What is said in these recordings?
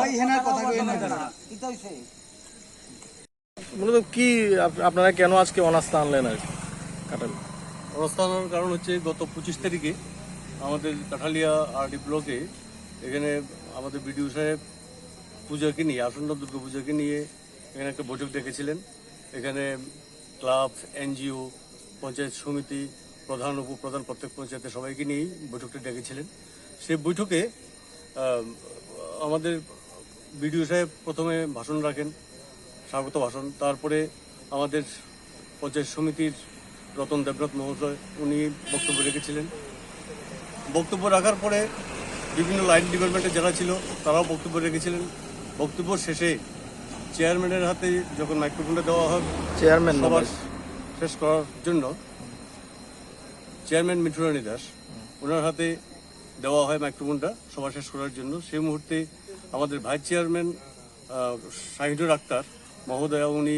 ওই হেনার কথা কই না ইতাই সে মূলত কি আপ- আপনারা কেন আজকে অনাস্থা আনলেন আর কি? কাটাল। অবস্থানের কারণ হচ্ছে গত পঁচিশ তারিখে আমাদের কাঠালিয়া আরডি ব্লকে এখানে আমাদের বিডিও সাহেব পূজাকে নিয়ে আসন্ন দুর্গা পূজাকে নিয়ে এখানে একটা বৈঠক ডেকেছিলেন এখানে ক্লাব এনজিও পঞ্চায়েত সমিতি প্রধান উপপ্রধান প্রত্যেক পঞ্চায়েতের সবাইকে নিয়েই বৈঠকটা ডেকেছিলেন। সেই বৈঠকে আমাদের বিডিও সাহেব প্রথমে ভাষণ রাখেন স্বাগত ভাষণ। তারপরে আমাদের পঞ্চায়েত সমিতির রতন দেবনাথ মহাশয় উনি বক্তব্য রেখেছিলেন। বক্তব্য রাখার পরে বিভিন্ন লাইন ডিপার্টমেন্টে যারা ছিল তারাও বক্তব্য রেখেছিলেন। বক্তব্য শেষে চেয়ারম্যানের হাতে যখন মাইক্রোফোনটা দেওয়া হয় চেয়ারম্যান সবার শেষ করার জন্য চেয়ারম্যান মিঠুরানী দাস ওনার হাতে দেওয়া হয় মাইক্রোফোনটা সভা শেষ করার জন্য। সেই মুহূর্তে আমাদের ভাইস চেয়ারম্যান শাহিদুর আক্তার মহোদয়া, উনি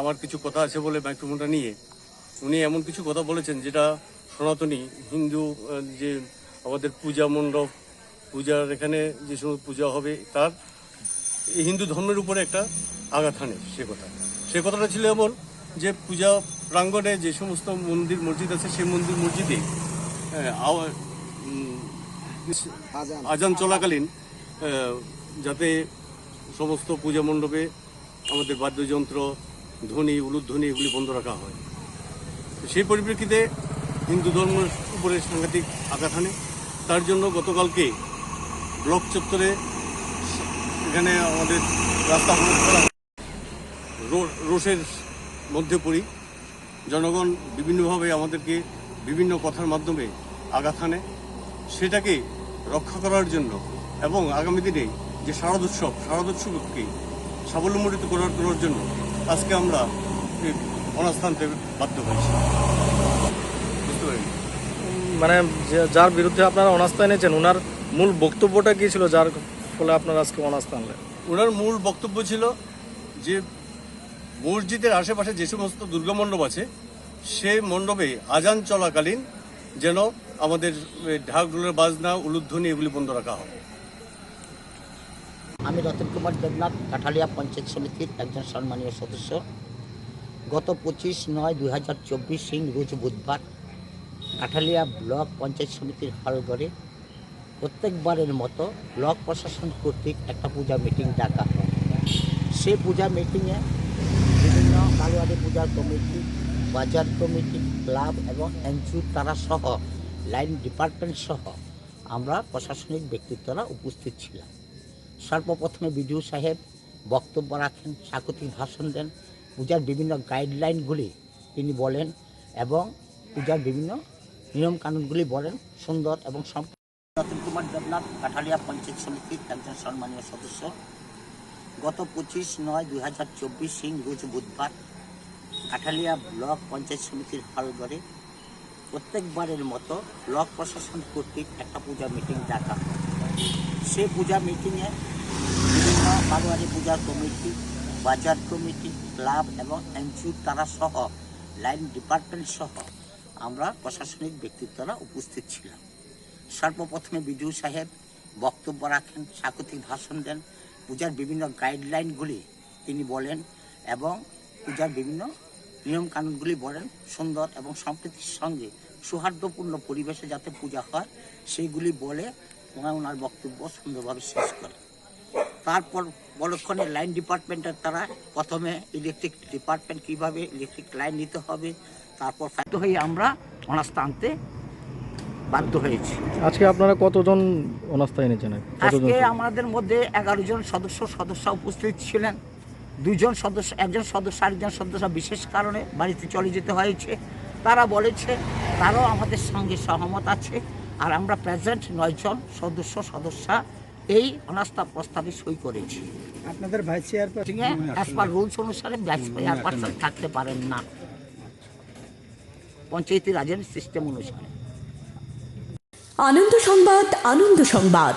আমার কিছু কথা আছে বলে মাইক্রোফোনটা নিয়ে, উনি এমন কিছু কথা বলেছেন যেটা সনাতনী, হিন্দু যে আমাদের পূজা মণ্ডপ, পূজার এখানে যে সমস্ত পূজা হবে, তার হিন্দু ধর্মের উপরে একটা আঘাত হানে সে কথা। সে কথাটা ছিল এমন যে পূজা প্রাঙ্গণে যে সমস্ত মন্দির মসজিদ আছে, সেই মন্দির মসজিদে আজান। চলাকালীন যাতে সমস্ত পূজা মণ্ডপে আমাদের বাদ্যযন্ত্র, ধ্বনি, উলুধ্বনি এগুলি বন্ধ রাখা হয়। সেই পরিপ্রেক্ষিতে হিন্দু ধর্মের উপরে সাংঘাতিক আঘাত হানে। তার জন্য গতকালকে ব্লক চত্বরে এখানে আমাদের রাস্তা অবরোধ করা রোষের মধ্যে পড়ি। জনগণ বিভিন্নভাবে আমাদেরকে বিভিন্ন কথার মাধ্যমে আঘাত হানে। সেটাকে রক্ষা করার জন্য এবং আগামী দিনে যে শারদ উৎসব শারদ উৎসবকে সাবলম্বিত করার করার জন্য আজকে আমরা এই অনাস্থান পেতে বাধ্য হয়েছি। বুঝতে পারি মানে যার বিরুদ্ধে আপনারা অনাস্থা এনেছেন ওনার মূল বক্তব্যটা কি ছিল যার ফলে আপনারা আজকে অনাস্থা আনলেন? ওনার মূল বক্তব্য ছিল যে মসজিদের আশেপাশে যে সমস্ত দুর্গা মণ্ডপ আছে সে মণ্ডপে আজান চলাকালীন যেন আমাদের ঢাক ঢোলের বাজনা, উলুধ্বনি এগুলি বন্ধ রাখা হবে। আমি রতন কুমার দেবনাথ, কাঠালিয়া পঞ্চায়েত সমিতির একজন সম্মানীয় সদস্য। গত পঁচিশ নয় দুই হাজার চব্বিশ সিং, রোজ বুধবার কাঠালিয়া ব্লক পঞ্চায়েত সমিতির হলঘরে প্রত্যেকবারের মতো ব্লক প্রশাসন কর্তৃক একটা পূজা মিটিং ডাকা হয়। সেই পূজা মিটিংয়ে বিভিন্ন কালোয়ারি পূজা কমিটি, বাজার কমিটি, ক্লাব এবং এনজিও তারা সহ লাইন ডিপার্টমেন্ট সহ আমরা প্রশাসনিক ব্যক্তিত্বরা উপস্থিত ছিলাম। সর্বপ্রথমে বিডিও সাহেব বক্তব্য রাখেন স্বাগতিক ভাষণ দেন, পূজার বিভিন্ন গাইডলাইনগুলি তিনি বলেন এবং পূজার বিভিন্ন নিয়মকানুনগুলি বলেন, সুন্দর এবং রতন কুমার দেবনাথ, কাঠালিয়া পঞ্চায়েত সমিতির একজন সম্মানীয় সদস্য। গত পঁচিশ নয় দুই হাজার চব্বিশ সিং রোজ বুধবার কাঠালিয়া ব্লক পঞ্চায়েত সমিতির হলঘরে প্রত্যেকবারের মতো ব্লক প্রশাসন কর্তৃক একটা পূজা মিটিং ডাকা হয়। সে পূজা মিটিংয়ে বিভিন্ন বারোয়ারি পূজার কমিটি, বাজার কমিটি, ক্লাব এবং এনজিও তারা সহ, লাইন ডিপার্টমেন্ট সহ আমরা প্রশাসনিক ব্যক্তিত্বরা উপস্থিত ছিলাম। সর্বপ্রথমে বিজু সাহেব বক্তব্য রাখেন, স্বাগতিক ভাষণ দেন। পূজার বিভিন্ন গাইডলাইনগুলি তিনি বলেন এবং পূজার বিভিন্ন নিয়মকানুনগুলি বলেন সুন্দর এবং সম্প্রীতির সঙ্গে সৌহার্দ্যপূর্ণ পরিবেশে যাতে পূজা হয় সেইগুলি বলে ওনার ওনার বক্তব্য সুন্দরভাবে শেষ করে তারপর বলক্ষণে লাইন ডিপার্টমেন্টের তারা প্রথমে ইলেকট্রিক ডিপার্টমেন্ট কীভাবে ইলেকট্রিক লাইন নিতে হবে তারপর বাধ্য হয়ে আমরা অনাস্থা আনতে বাধ্য হয়েছি। আজকে আপনারা কতজন অনাস্থা এনেছেন? আজকে আমাদের মধ্যে এগারো জন সদস্য সদস্য উপস্থিত ছিলেন। দুইজন সদস্য একজন সদস্য আরেকজন সদস্য বিশেষ কারণে বাড়িতে চলে যেতে হয়েছে। তারা বলেছে তারাও আমাদের সঙ্গে সহমত আছে। আর আমরা প্রেজেন্ট নয়জন সদস্য সদস্যা এই অনাস্থা প্রস্তাবে সই করেছি। আপনাদের ভাইস চেয়ারপারসন রুলস অনুসারে ব্যাচ পার্সন থাকতে পারেন না। পঞ্চায়েতি রাজের সিস্টেম অনুসারে। আনন্দ সংবাদ আনন্দ সংবাদ।